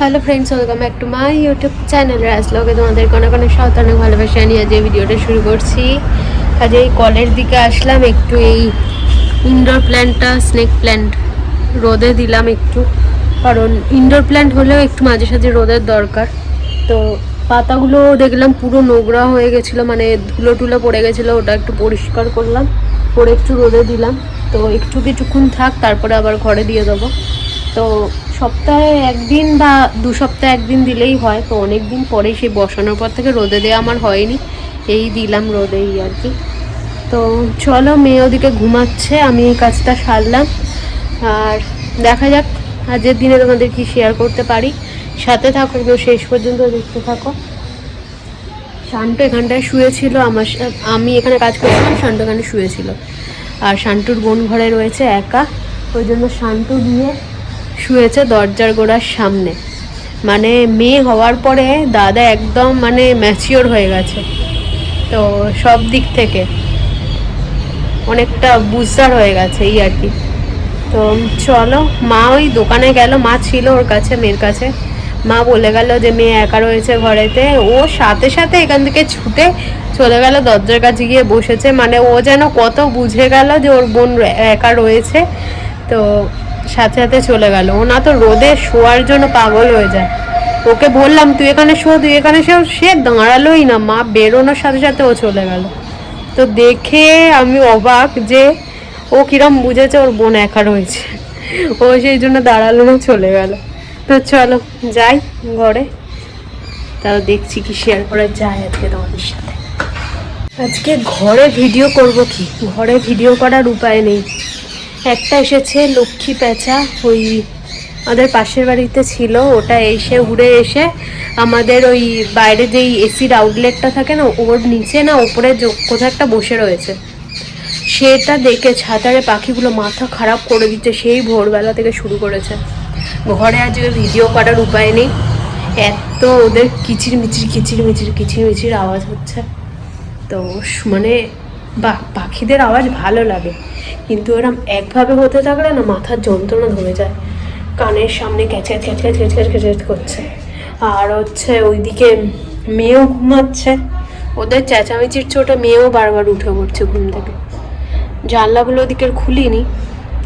Hello friends welcome back to my YouTube channel রাজলগে তোমাদের অনেক অনেক সাথ অনেক ভালোবাসা নিয়ে আজ এই ভিডিওটা শুরু করছি। আজ এই কলের দিকে আসলাম, একটু এই ইনডোর প্ল্যান্টটা স্নেক প্ল্যান্ট রোদে দিলাম একটু। কারণ ইনডোর প্ল্যান্ট হলেও একটু মাঝে সাঝে রোদের দরকার। তো পাতাগুলো দেখলাম পুরো নোংরা হয়ে গেছিল মানে ধুলো টুলো পড়ে গেছিল, ওটা একটু পরিষ্কার করলাম। পরে একটু রোদে দিলাম। তো একটু কিছুক্ষণ থাক, তারপরে আবার ঘরে দিয়ে দেবো। তো সপ্তাহে একদিন বা দু সপ্তাহে একদিন দিলেই হয়, তো অনেক দিন পরে সেই বসানোর পর থেকে রোদে দেওয়া আমার হয়নি, এই দিলাম রোদেই আর কি। তো চলো মেয়ে ওদিকে ঘুমাচ্ছে, আমি এই কাজটা সারলাম। আর দেখা যাক, আজকের দিনে তোমাদের কি শেয়ার করতে পারি। সাথে থাকো, একদম শেষ পর্যন্ত দেখতে থাকো। শান্ত এখানটায় শুয়েছিল, আমার আমি এখানে কাজ করছিলাম, শান্ত এখানে শুয়েছিল। আর শান্তুর বোন ঘরে রয়েছে একা, ওই জন্য শান্তু দিয়ে শুয়েছে দরজার গোড়ার সামনে। মানে মেয়ে হওয়ার পরে দাদা একদম মানে ম্যাচিওর হয়ে গেছে। তো সব দিক থেকে অনেকটা বুঝদার হয়ে গেছে এই আর কি। তো চলো, মা ওই দোকানে গেল, মা ছিল ওর কাছে, মেয়ের কাছে। মা বলে গেল যে মেয়ে একা রয়েছে ঘরেতে। ও সাথে সাথে এখান থেকে ছুটে চলে গেল, দরজার কাছে গিয়ে বসেছে। মানে ও যেন কত বুঝে গেল যে ওর বোন একা রয়েছে। তো সাথে সাথে চলে গেল। ও না তো রোদে শোয়ার জন্য পাগল হয়ে যায়। ওকে বললাম, তুই এখানে শো, তুই এখানে শো। সে দাঁড়ালোই না, মা বেরোনোর সাথে সাথে ও চলে গেল। তো দেখে আমি অবাক যে ও কিরম বুঝেছে ওর বোন একা রয়েছে। ও সেই জন্য দাঁড়াল না, চলে গেল। তো চলো, যাই ঘরে। তাও দেখছি কি শেয়ার করা যায় আজকে তোমাদের সাথে। আজকে ঘরে ভিডিও করব কি? ঘরে ভিডিও করার উপায় নেই। একটা এসেছে লক্ষ্মী প্যাঁচা ওই আমাদের পাশের বাড়িতে ছিল, ওটা এসে উড়ে এসে আমাদের ওই বাইরে যেই এসির আউটলেটটা থাকে না, ওর নিচে না ওপরে কোথাও একটা বসে রয়েছে। সেটা দেখে ছাতারে পাখিগুলো মাথা খারাপ করে দিতে সেই ভোরবেলা থেকে শুরু করেছে। ঘরে আজকে ভিডিও করার উপায় নেই। এত ওদের কিচির মিচির কিচির মিচির কিচির মিচির আওয়াজ হচ্ছে। তো মানে বা, পাখিদের আওয়াজ ভালো লাগে। কিন্তু এরম একভাবে হতে থাকলে না মাথার যন্ত্রণা ধরে যায়। কানের সামনে ক্যাচকাচ ক্যাচকাচ ক্যাচকাচ ক্যাচকাচ করছে। আর হচ্ছে ওইদিকে মেয়েও ঘুমাচ্ছে। ওদের চেঁচামেচির ছোটো মেয়েও বারবার উঠে পড়ছে ঘুম থেকে। জানলাগুলো ওদিকের খুলিনি,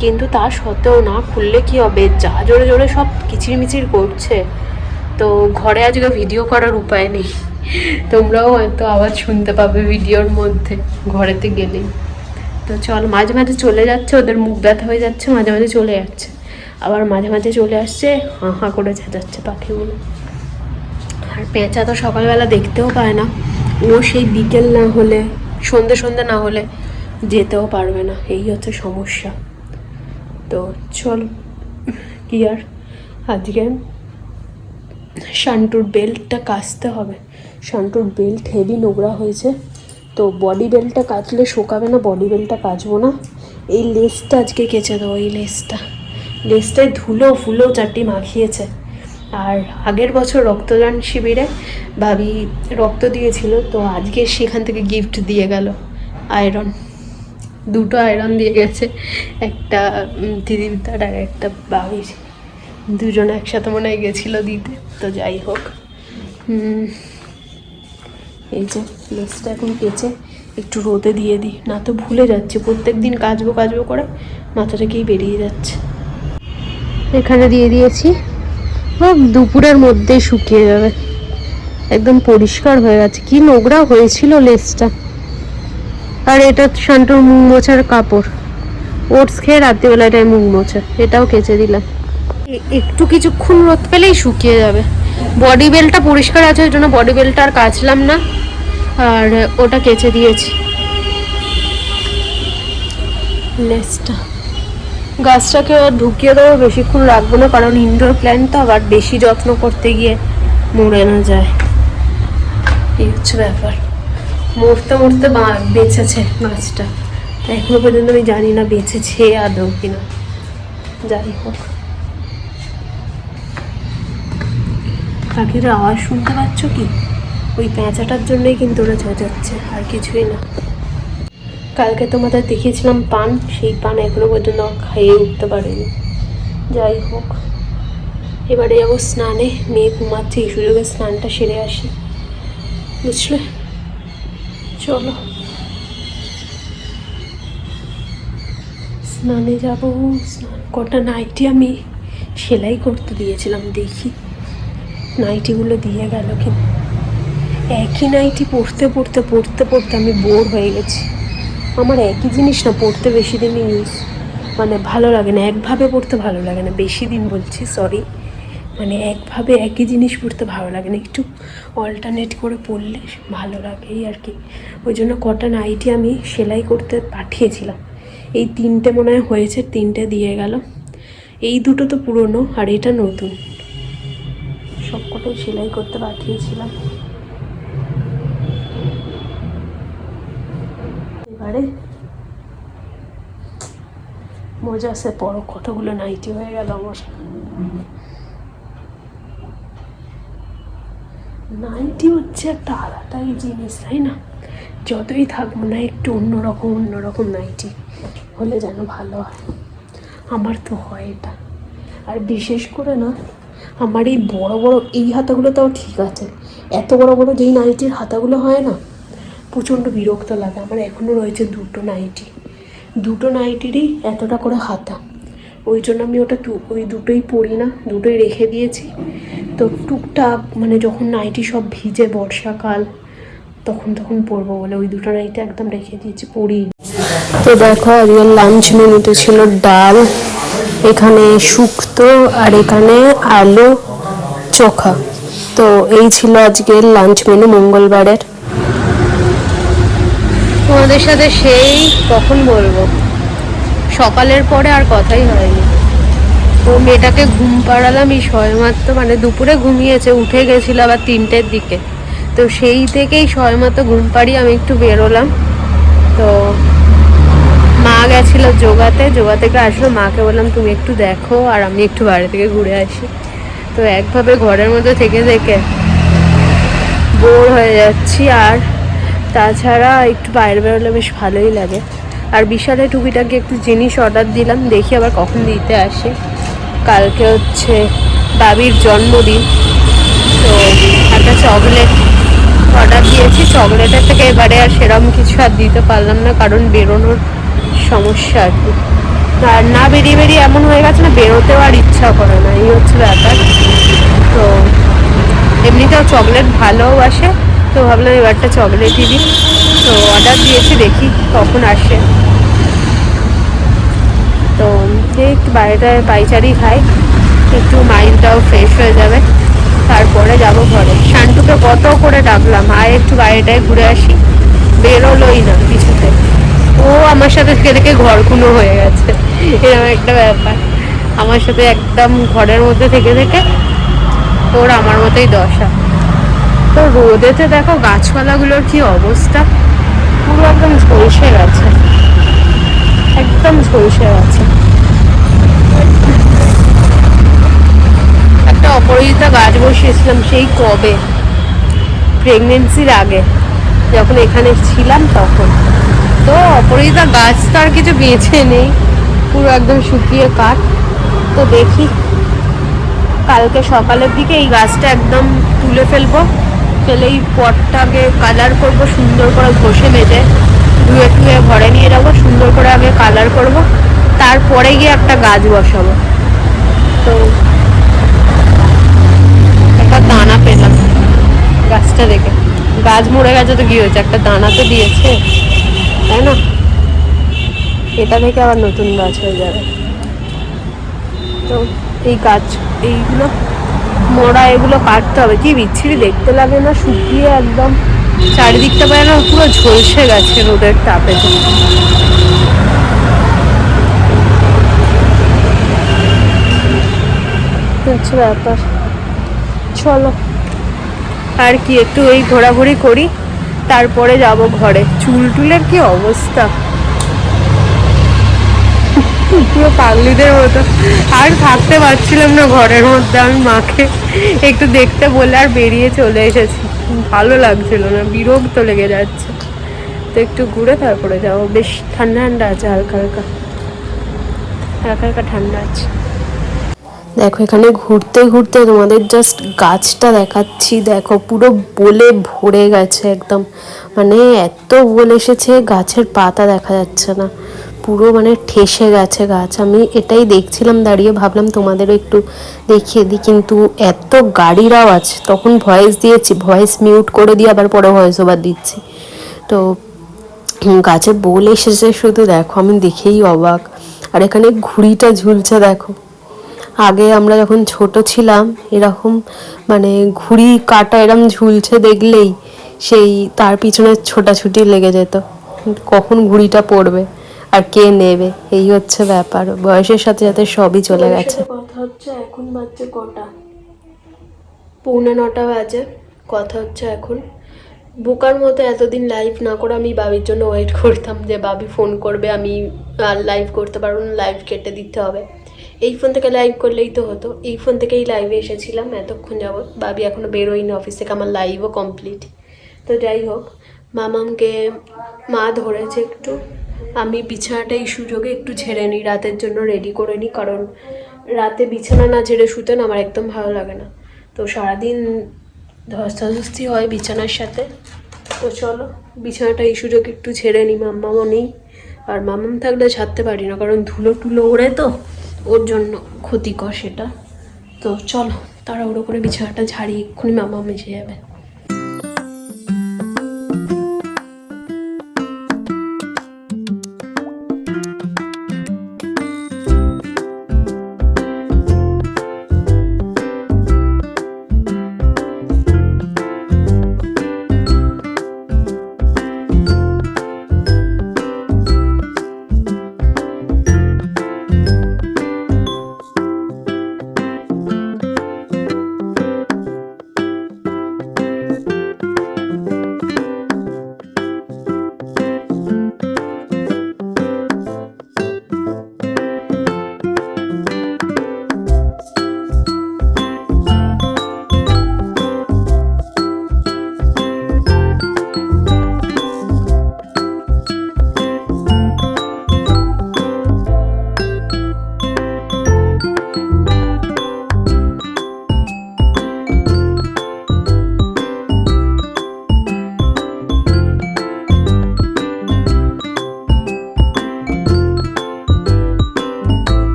কিন্তু তা সত্ত্বেও না খুললে কি হবে? যা জোরে জোরে সব কিচিরমিচির করছে। তো ঘরে আজকে ভিডিও করার উপায় নেই। তোমরাও হয়তো আওয়াজ শুনতে পাবে ভিডিওর মধ্যে, ঘরেতে গেলেই। তো চল, মাঝে মাঝে চলে যাচ্ছে, ওদের মুখ ব্যথা হয়ে যাচ্ছে, মাঝে মাঝে চলে যাচ্ছে। আবার মাঝে মাঝে চলে আসছে, হাঁ হাঁ করে চেঁচাচ্ছে পাখিগুলো। আর পেঁচা তো সকালবেলা দেখতেও পায় না। ও সেই বিকেল না হলে, সন্ধে সন্ধে না হলে যেতেও পারবে না। এই হচ্ছে সমস্যা। তো চল, কি আর? আজকে শান্টুর বেল্টটা কাচতে হবে। শান্টুর বেল্ট হেভি নোংরা হয়েছে। তো বডি বেল্টটা কাচলে শোকাবে না বডি বেল্টটা কাচবো না। এই লেসটা আজকে কেচে দেবো, এই লেসটা লেসটায় ধুলো, ফুলো চারটি মাখিয়েছে। আর আগের বছর রক্তদান শিবিরে ভাবি রক্ত দিয়েছিল, তো আজকে সেখান থেকে গিফট দিয়ে গেল আয়রন দুটো আয়রন দিয়ে গেছে, একটা তার আর একটা বাবির দুজন একসাথে মনে হয় গেছিল দিতে, তো যাই হোক। এই যে লেসটা এখন কেচে একটু রোদে দিয়ে দিই। না তো ভুলে যাচ্ছে, প্রত্যেক দিন কাচবো কাচবো করে মাথা থেকেই বেরিয়ে যাচ্ছে। এখানে দিয়ে দিয়েছি দুপুরের মধ্যেই শুকিয়ে যাবে। একদম পরিষ্কার হয়ে গেছে। কি নোংরা হয়েছিল লেসটা। আর এটা শান্তুর মুখ মোছার কাপড়। ওটস খেয়ে রাত্রিবেলাটায় মুখ মোছা। এটাও কেচে দিলাম। একটু কিছুক্ষণ রোদ পেলেই শুকিয়ে যাবে। বডি বেলটা পরিষ্কার আছে, ওই জন্য বডি বেলটা আর কাচলাম না। আর ওটা কেচে দিয়েছি। লেসটা গাছটাকে ঢুকিয়ে দেবো বেশিক্ষণ রাখব না, কারণ ইনডোর প্ল্যান্ট তো আবার বেশি যত্ন করতে গিয়ে মরে না যায়। এই হচ্ছে ব্যাপার। মরতে মরতে বেঁচেছে গাছটা। এখনও পর্যন্ত আমি জানি না বেঁচেছে আদৌ কিনা। যাই হোক। পাখির আওয়াজ শুনতে পাচ্ছ কি? ওই পেঁচাটার জন্যই কিন্তু ওরা চেঁচাচ্ছে আর কিছুই না। কালকে তোমাদের দেখিয়েছিলাম পান, সেই পান এখনও পর্যন্ত খাইয়ে উঠতে পারেনি। যাই হোক, এবারে যাব স্নানে। মেয়ে ঘুমাচ্ছে, এই সুযোগে স্নানটা সেরে আসি। বুঝলে? চলো। স্নানে যাব, স্নান কটা নাইটি আমি সেলাই করতে দিয়েছিলাম, দেখি। নাইটিগুলো দিয়ে গেল কি একই নাইটি পড়তে পড়তে পড়তে পড়তে আমি বোর হয়ে গেছি। আমার একই জিনিস না, পড়তে বেশি দিন ইউজ মানে ভালো লাগে না, একভাবে পড়তে ভালো লাগে না, বেশি দিন বলছি সরি মানে একভাবে একই জিনিস পড়তে ভালো লাগে না, একটু অল্টারনেট করে পড়লে ভালো লাগে এই আর কি। ওই জন্য কটা নাইটি আমি সেলাই করতে পাঠিয়েছিলাম। এই তিনটে মনে হয় হয়েছে, তিনটে দিয়ে গেল। এই দুটো তো পুরনো, আর এটা নতুন। সব কটাই সেলাই করতে পাঠিয়েছিলাম। এবারে মজা সে পরো, কতগুলো নাইটি হয়ে গেল আমার। নাইটি হচ্ছে একটা আলাদাই জিনিস, তাই না? যতই থাকব না একটু অন্যরকম অন্যরকম নাইটি হলে যেন ভালো হয়। আমার তো হয় এটা। আর বিশেষ করে না, আমার এই বড় বড়, এই হাতাগুলো তাও ঠিক আছে। এত বড় বড় যেই নাইটির হাতাগুলো হয় না প্রচণ্ড বিরক্ত লাগে। আমার এখনও রয়েছে দুটো নাইটি। দুটো নাইটিরই এতটা করে হাতা। ওই জন্য আমি ওটা ওই দুটোই পরি না, দুটোই রেখে দিয়েছি। তো টুকটাক মানে যখন নাইটি সব ভিজে বর্ষাকাল, তখন তখন পরবো বলে ওই দুটো নাইটি একদম রেখে দিয়েছি পরি তো দেখো, আজকে লাঞ্চ মেনুতে ছিল ডাল, এখানে শুক্তো আর এখানে আলু চোখা। তো এই ছিল আজকের লাঞ্চ মেনু মঙ্গলবারের। তোমাদের সাথে সেই কখন বলব? সকালের পরে আর কথাই হয়নি। তো মেয়েটাকে ঘুম পাড়ালাম, এই সবেমাত্র মানে দুপুরে ঘুমিয়েছে, উঠে গেছিল আবার তিনটের দিকে। তো সেই থেকেই সবেমাত্র ঘুম পাড়িয়ে আমি একটু বেরোলাম। তো মা গেছিল যোগাতে যোগা থেকে আসলো, মাকে বললাম, তুমি একটু দেখো আর আমি একটু বাইরে থেকে ঘুরে আসি। তো একভাবে ঘরের মধ্যে থেকে থেকে বোর হয়ে যাচ্ছি আর তাছাড়া একটু বাইরে বেরোলে বেশ ভালোই লাগে। আর বিশালে টুকিটাকি একটু জিনিস অর্ডার দিলাম, দেখি আবার কখন দিতে আসে। কালকে হচ্ছে বাবির জন্মদিন, তো একটা চকলেট অর্ডার দিয়েছি। চকলেটের থেকে এবারে আর সেরকম কিছু আর দিতে পারলাম না, কারণ বেরোনোর সমস্যা আর কি। আর না বেরিয়ে বেরিয়ে এমন হয়ে গেছে না, বেরোতেও আর ইচ্ছা করে না, এই হচ্ছে ব্যাপার। তো এমনিতেও চকলেট ভালোবাসে তো ভাবলাম এবারটা চকলেটই দিই। তো অর্ডার দিয়েছি, দেখি কখন আসে। তো একটু বাইরেটায় পাইচারি খাই। একটু মাইন্ডটাও ফ্রেশ হয়ে যাবে। তারপরে যাব ঘরে। শান্টুকে কত করে ডাকলাম, আয় একটু বাইরেটায় ঘুরে আসি। বেরোলোই না কিছুতে। ও আমার সাথে থেকে ঘর ঘরকুনো হয়ে গেছে। এরকম একটা ব্যাপার। আমার সাথে একদম ঘরের মধ্যে থেকে থেকে ওর আমার মতোই দশা। তো রোদেতে দেখো গাছপালাগুলোর কি অবস্থা? পুরো একদম ঝলসে গেছে। একদম ঝলসে গেছে। একটা অপরাজিতা গাছ বসিয়েছিলাম, সেই কবে? প্রেগনেন্সির আগে। যখন এখানে ছিলাম তখন। তো অপরাজিতা গাছ তো আর কিছু বেঁচে নেই। পুরো একদম শুকিয়ে কাঠ। তো দেখি, কালকে সকালের দিকে এই গাছটা একদম তুলে ফেলব। ফেলে এই পটটাকে কালার করব, সুন্দর করে ঘষে মেজে ধুয়ে টুয়ে ঘরে নিয়ে যাব, সুন্দর করে আগে কালার করব, তারপরে গিয়ে একটা গাছ বসাবো। তো একটা দানা পেলাম গাছটা দেখে। গাছ মরে গেছে তো কি হয়েছে? একটা দানা তো দিয়েছে, তাই না? এটা থেকে আবার নতুন গাছ হয়ে যাবে। তো এই গাছ, এইগুলো মোড়া এগুলো কাটতে হবে। কি বিচ্ছিরি দেখতে লাগে না, শুকিয়ে একদম। চারিদিকটা পায় না পুরো ঝলসে গেছে রোদের তাপে। ব্যাপার। চলো। আর কি, একটু এই ঘোরাঘুরি করি, তারপরে যাব ঘরে। চুল টুলের কি অবস্থা? পুরো পাগলিদের মতো। আর থাকতে পারছিলাম না ঘরের মধ্যে, আমি মাকে একটু দেখতে বলে আর বেরিয়ে চলে এসেছি। ভালো লাগছিল না, বিরক্ত লেগে যাচ্ছে। তো একটু ঘুরে তারপরে যাব। বেশ ঠান্ডা ঠান্ডা আছে, হালকা হালকা। হালকা হালকা ঠান্ডা আছে। দেখো, এখানে ঘুরতে ঘুরতে তোমাদের জাস্ট গাছটা দেখাচ্ছি। দেখো, পুরো বলে ভরে গেছে একদম। মানে এত বলে এসেছে, গাছের পাতা দেখা যাচ্ছে না। পুরো মানে ঠেসে গেছে গাছ। আমি এটাই দেখছিলাম দাঁড়িয়ে, ভাবলাম তোমাদেরও একটু দেখিয়ে দিই। কিন্তু এত গাড়ির আওয়াজ, তখন ভয়েস দিয়েছি ভয়েস মিউট করে দিয়ে আবার পরে ভয়েস ওভার দিচ্ছি। তো গাছে বোল এসেছে শুধু দেখো, আমি দেখেই অবাক। আর এখানে ঘুড়িটা ঝুলছে দেখো। আগে আমরা যখন ছোট ছিলাম, এরকম মানে ঘুড়ি কাটা এরম ঝুলছে দেখলেই সেই তার পিছনে ছোটাছুটি লেগে যেত। কখন ঘুড়িটা পড়বে? আর কে নেবে? এই হচ্ছে ব্যাপার। বয়সের সাথে সাথে সবই চলে গেছে। কথা হচ্ছে এখন বাজছে কটা? পৌনে নটা বাজে কথা হচ্ছে এখন। বোকার মতো এতদিন লাইভ না করে আমি বাবির জন্য ওয়েট করতাম যে বাবি ফোন করবে আমি আর লাইভ করতে পারব না লাইভ কেটে দিতে হবে। এই ফোন থেকে লাইভ করলেই তো হতো। এই ফোন থেকেই লাইভে এসেছিলাম এতক্ষণ যাবৎ। বাবি এখনও বেরোয়নি অফিস থেকে আমার লাইভও কমপ্লিট তো যাই হোক মামামকে মা ধরেছে একটু। আমি বিছানাটা এই সুযোগে একটু ঝেড়ে নিই, রাতের জন্য রেডি করে নিই, কারণ রাতে বিছানা না ঝেড়ে শুতে না আমার একদম ভালো লাগে না। তো সারাদিন ধস্তাধস্তি হয় বিছানার সাথে। তো চলো, বিছানাটা এই সুযোগে একটু ছেড়ে নিই, মাম্মামও নেই। আর মামাম থাকলে ছাড়তে পারি না, কারণ ধুলো টুলো ওড়ে তো, ওর জন্য ক্ষতিকর সেটা। তো চলো, তাড়াহুড়ো করে বিছানাটা ঝাড়িয়ে এক্ষুনি মামা মেঝে যাবে।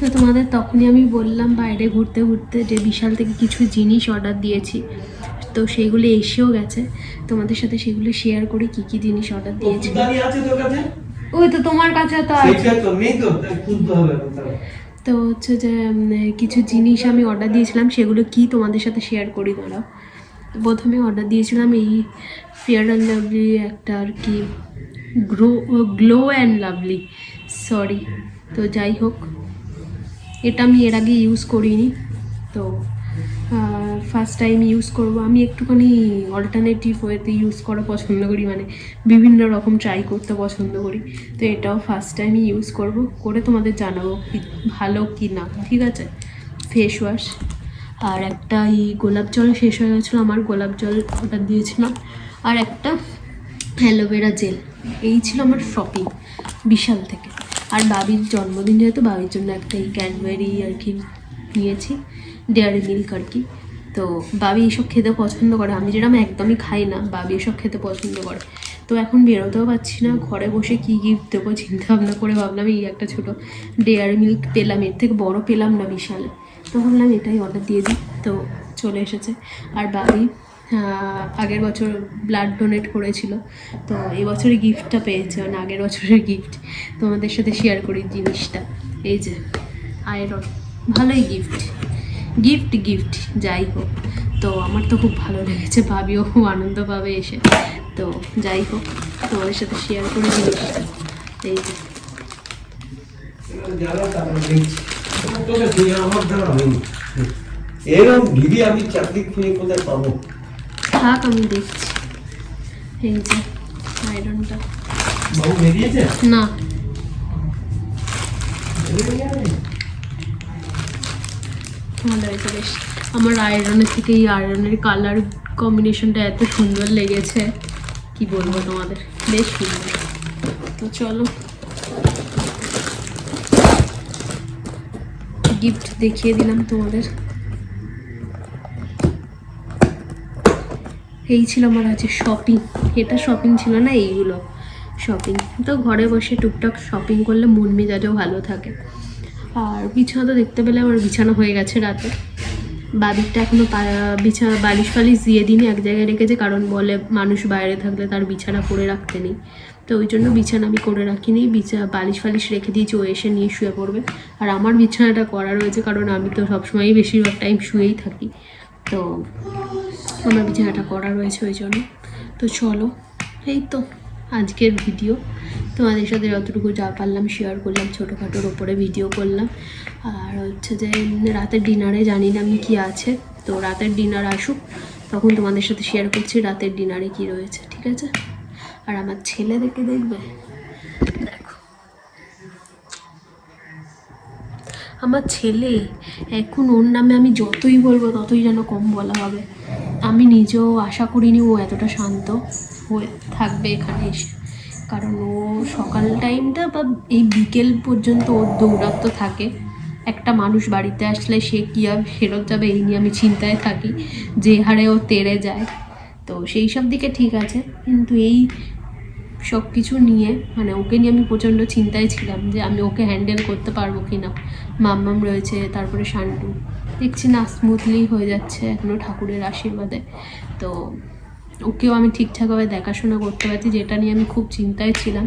তো তোমাদের তখনই আমি বললাম বাইরে ঘুরতে ঘুরতে যে বিশাল থেকে কিছু জিনিস অর্ডার দিয়েছি। তো সেইগুলো এসেও গেছে। তোমাদের সাথে সেগুলো শেয়ার করি কি কি জিনিস অর্ডার দিয়েছি। ওই তো তোমার কাছে তো আছে। তো হচ্ছে যে কিছু জিনিস আমি অর্ডার দিয়েছিলাম সেগুলো কি তোমাদের সাথে শেয়ার করি দাঁড়াও প্রথমে অর্ডার দিয়েছিলাম এই ফেয়ার অ্যান্ড লাভলি একটা আর কি grow glow and lovely sorry তো যাই হোক এটা আমি এর আগে ইউজ করিনি। তো ফার্স্ট টাইম ইউজ করব। আমি একটুখানি অল্টারনেটিভ ওয়েতে ইউজ করা পছন্দ করি মানে বিভিন্ন রকম ট্রাই করতে পছন্দ করি। তো এটাও ফার্স্ট টাইমই ইউজ করব। করে তোমাদের জানাব কি ভালো কি না। ঠিক আছে? ফেস ওয়াশ আর একটা এই গোলাপ জল শেষ হয়ে গেছিল, আমার গোলাপ জল অর্ডার দিয়েছিলাম। আর একটা অ্যালোভেরা জেল এই ছিল আমার শপিং বিশাল থেকে। আর বাবির জন্মদিন, যেহেতু বাবির জন্য একটা এই ক্যাডবেরি আর কি নিয়েছি ডেয়ারি মিল্ক আর কি তো বাবি এসব খেতে পছন্দ করে। আমি যেরকম একদমই খাই না, বাবি এসব খেতে পছন্দ করে। তো এখন বেরোতেও পারছি না, ঘরে বসে কী গিফট দেবো চিন্তা ভাবনা করে ভাবলাম এই একটা ছোটো ডেয়ারি মিল্ক পেলাম। এর থেকে বড় পেলাম না বিশাল। তো ভাবলাম এটাই অর্ডার দিয়ে দিই। তো চলে এসেছে। আর বাবি আগের বছর ব্লাড ডোনেট করেছিল। তো এই বছরে গিফটটা পেয়েছে মানে আগের বছরের গিফট তোমাদের সাথে শেয়ার করি জিনিসটা। এই যে আয়রন ভালোই গিফট গিফট গিফট যাই হোক। তো আমার তো খুব ভালো লেগেছে, ভাবিও খুব আনন্দ পাবে এসে। তো যাই হোক, তোমাদের সাথে শেয়ার করে জিনিসটা। এই যে। এরকম ভিড়ি আমি চাকরি খুঁজে কোথায় পাবো? থাক আমি দেখছি। এই যে আয়রনটা না। বেশ আমার আয়রনের থেকে এই আয়রনের কালার কম্বিনেশনটা এত সুন্দর লেগেছে। কি বলব তোমাদের? বেশ সুন্দর। তো চলো। গিফট দেখিয়ে দিলাম তোমাদের। এই ছিল আমার আছে শপিং এটা শপিং ছিল না, এইগুলো শপিং তো ঘরে বসে টুকটাক শপিং করলে মন মেজাজও ভালো থাকে। আর বিছানা তো দেখতে পেলে আমার বিছানা হয়ে গেছে রাতে। বাদিকটা এখনও পা- বিছানা, বালিশ ফালিশ দিয়ে দিনই এক জায়গায় রেখেছে, কারণ বলে মানুষ বাইরে থাকলে তার বিছানা করে রাখতে নেই। তো ওই জন্য বিছানা আমি করে রাখিনি, বিছা বালিশ ফালিশ রেখে দিয়েছি, ও এসে নিয়ে শুয়ে পড়বে। আর আমার বিছানাটা করা রয়েছে, কারণ আমি তো সবসময়ই বেশিরভাগ টাইম শুয়েই থাকি। তো আমার বিছানাটা করা রয়েছে ওই জন্য। তো চলো, এই তো আজকের ভিডিও তোমাদের সাথে যতটুকু যা পারলাম শেয়ার করলাম, ছোটোখাটোর ওপরে ভিডিও করলাম। আর হচ্ছে যে, রাতের ডিনারে জানি না আমি কী আছে। তো রাতের ডিনার আসুক, তখন তোমাদের সাথে শেয়ার করছি রাতের ডিনারে কি রয়েছে, ঠিক আছে? আর আমার ছেলে দেখে দেখবে দেখো আমার ছেলে, এখন ওর নামে আমি যতই বলব, ততই যেন কম বলা হবে। আমি নিজেও আশা করিনি ও এতটা শান্ত হয়ে থাকবে এখানে এসে। কারণ ও সকাল টাইমটা বা এই বিকেল পর্যন্ত ওর দৌরাত্ম থাকে। একটা মানুষ বাড়িতে আসলে সে কী আর ফেরত যাবে, এই নিয়ে আমি চিন্তায় থাকি। যে হারে ও তেড়ে যায়। তো সেই সব দিকে ঠিক আছে। কিন্তু এই সব কিছু নিয়ে মানে ওকে নিয়ে আমি প্রচণ্ড চিন্তায় ছিলাম যে আমি ওকে হ্যান্ডেল করতে পারব কি না মাম্মাম রয়েছে, তারপরে শান্টু। দেখছি না স্মুথলি হয়ে যাচ্ছে এখনও ঠাকুরের আশীর্বাদে। তো ওকেও আমি ঠিকঠাকভাবে দেখাশোনা করতে পারছি, যেটা নিয়ে আমি খুব চিন্তায় ছিলাম।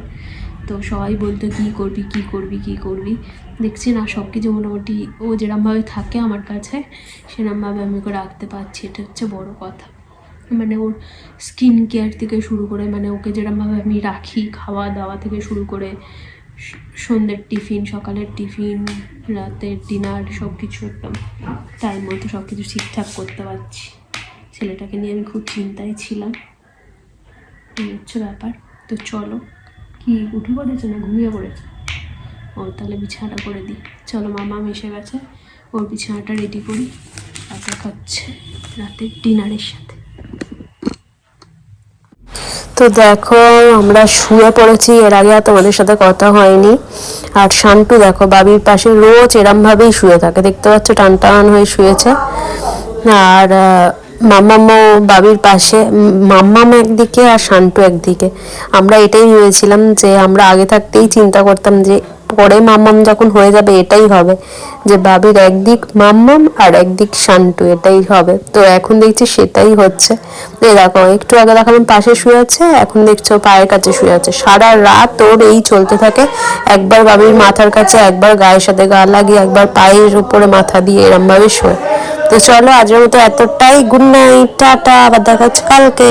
তো সবাই বলতো, কী করবি কী করবি কী করবি? দেখছি না সব কিছু মোটামুটি ও যেরমভাবে থাকে আমার কাছে, সেরমভাবে আমি ওকে রাখতে পারছি। এটা হচ্ছে বড় কথা। মানে ওর স্কিন কেয়ার থেকে শুরু করে মানে ওকে যেরমভাবে আমি রাখি খাওয়া দাওয়া থেকে শুরু করে সন্ধ্যের টিফিন, সকালের টিফিন, রাতের ডিনার সব কিছু একদম টাইম মতো সব কিছু ঠিকঠাক করতে পারছি। ছেলেটাকে নিয়ে আমি খুব চিন্তায় ছিলাম। হচ্ছে ব্যাপার। তো চলো, কি উঠে পড়েছে না ঘুমিয়ে পড়েছে? ও তাহলে বিছানাটা করে দিই। চলো মামা এসে গেছে, ওর বিছানাটা রেডি করি দেখা হচ্ছে রাতের ডিনারের সাথে। তো দেখো, আমরা শুয়ে পড়েছি, এর আগে আর তোমাদের সাথে কথা হয়নি। আর শান্টু দেখো, বাবির পাশে রোজ এরমভাবেই শুয়ে থাকে, দেখতে পাচ্ছ টান টান হয়ে শুয়েছে। আর মাম্মামও বাবির পাশে মাম্মাম একদিকে আর শান্টু একদিকে। আমরা এটাই ভেবেছিলাম যে আমরা আগে থাকতেই চিন্তা করতাম যে পরে মাম্মাম যখন হয়ে যাবে, এটাই হবে যে বাবির একদিক মাম্মাম আর একদিক শান্টু এটাই হবে। তো এখন দেখছি সেটাই হচ্ছে। এই দেখো, একটু আগে দেখালাম, পাশে শুয়ে আছে, এখন দেখছ পায়ের কাছে শুয়ে আছে। সারা রাত ওর এই চলতে থাকে। একবার বাবির মাথার কাছে, একবার গায়ের সাথে গা লাগিয়ে, একবার পায়ের উপরে মাথা দিয়ে এরম ভাবে শোয়। তো চলো, আজকের মতো এতটাই। গুড নাইট, টাটা, আবার দেখা হচ্ছে কালকে।